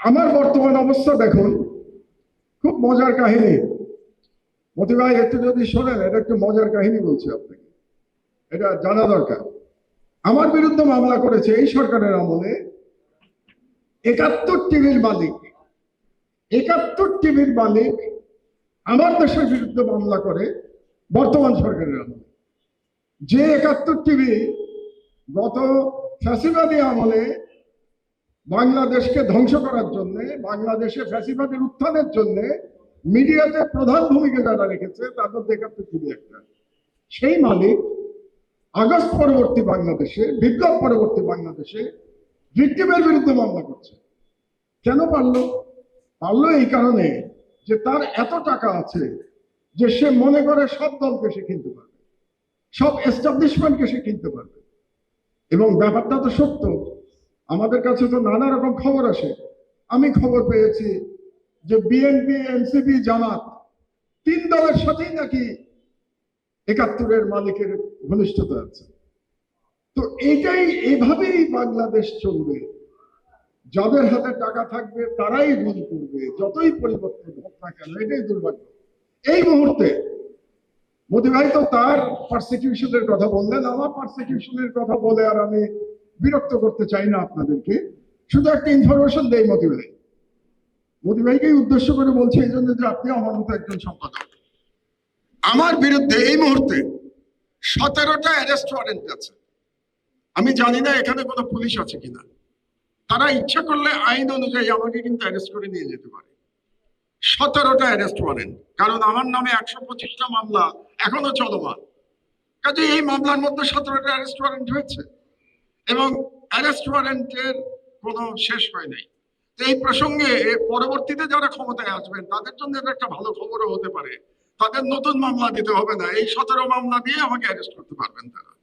আমার বর্তমান অবস্থা দেখুন, খুব মজার কাহিনী। মতি ভাই একটু যদি শোনেন, এটা একটু মজার কাহিনী বলছি আপনাকে। এটা জানা দরকার। আমার বিরুদ্ধে মামলা করেছে এই সরকারের আমলে একাত্তর টিভির মালিক। একাত্তর টিভির মালিক আমার দেশের বিরুদ্ধে মামলা করে বর্তমান সরকারের আমলে। যে একাত্তর টিভি গত ফ্যাসিবাদী আমলে বাংলাদেশকে ধ্বংস করার জন্য, বাংলাদেশে ফ্যাসিবাদের উত্থানের জন্য মিডিয়াতে প্রধান ভূমিকা যারা রেখেছে, তাদের একাত্তর টিভি একটা। সেই মালিক আগস্ট পরবর্তী বাংলাদেশে, বিপ্লব পরবর্তী বাংলাদেশে ভিক্টিমের বিরুদ্ধে মামলা করছে। কেন পারল? পারল এই কারণে যে তার এত টাকা আছে যে সে মনে করে সব দলকে সে কিনতে পারবে, সব এস্টাবলিশমেন্টকে সে কিনতে পারবে। এবং ব্যাপারটা তো সত্য আমাদের কাছে তো নানা রকম খবর আসে। আমি খবর পেয়েছি যে বিএনপি এনসিপি জামাত তিন দলের সাথেই নাকি একাত্তরের মালিকের ঘনিষ্ঠতা আছে। তো এটাই এভাবেই বাংলাদেশ চলবে। যাদের হাতে টাকা থাকবে, তারাই রুল করবে। যতই পরিবর্তন হোক না কেন, এটাই দুর্ভাগ্য। এই মুহূর্তে মোদি ভাই তো তার পারসিকিউশনের কথা বললেন, আমার পারসিকিউশনের কথা বলে আর আমি বিরক্ত করতে চাই না আপনাদেরকে। শুধু একটা ইনফরমেশন দেয় মোদি ভাই ভাইকেই উদ্দেশ্য করে বলছি এই জন্য যে আপনি আমার মতো একজন সম্পাদক। আমার বিরুদ্ধে এই মুহূর্তে সতেরোটা অ্যারেস্ট ওয়ারেন্ট আছে। আমি জানি না এখানে কোনো পুলিশ আছে কিনা। তারা ইচ্ছা করলে আইন অনুযায়ী আমাকে কিন্তু অ্যারেস্ট করে নিয়ে যেতে পারে। সতেরোটা অ্যারেস্ট ওয়ারেন্ট কারণ আমার নামে একশো পঁচিশটা মামলা এখনও চলমান। কাজে এই মামলার মধ্যে সতেরোটা অ্যারেস্ট ওয়ারেন্ট হয়েছে। এবং অ্যারেস্ট ওয়ারেন্টের কোনো শেষ হয় নাই। এই প্রসঙ্গে পরবর্তীতে যারা ক্ষমতায় আসবেন, তাদের জন্য এটা একটা ভালো খবরও হতে পারে। তাদের নতুন মামলা দিতে হবে না। এই সতেরো মামলা দিয়ে আমাকে অ্যারেস্ট করতে পারবেন তারা।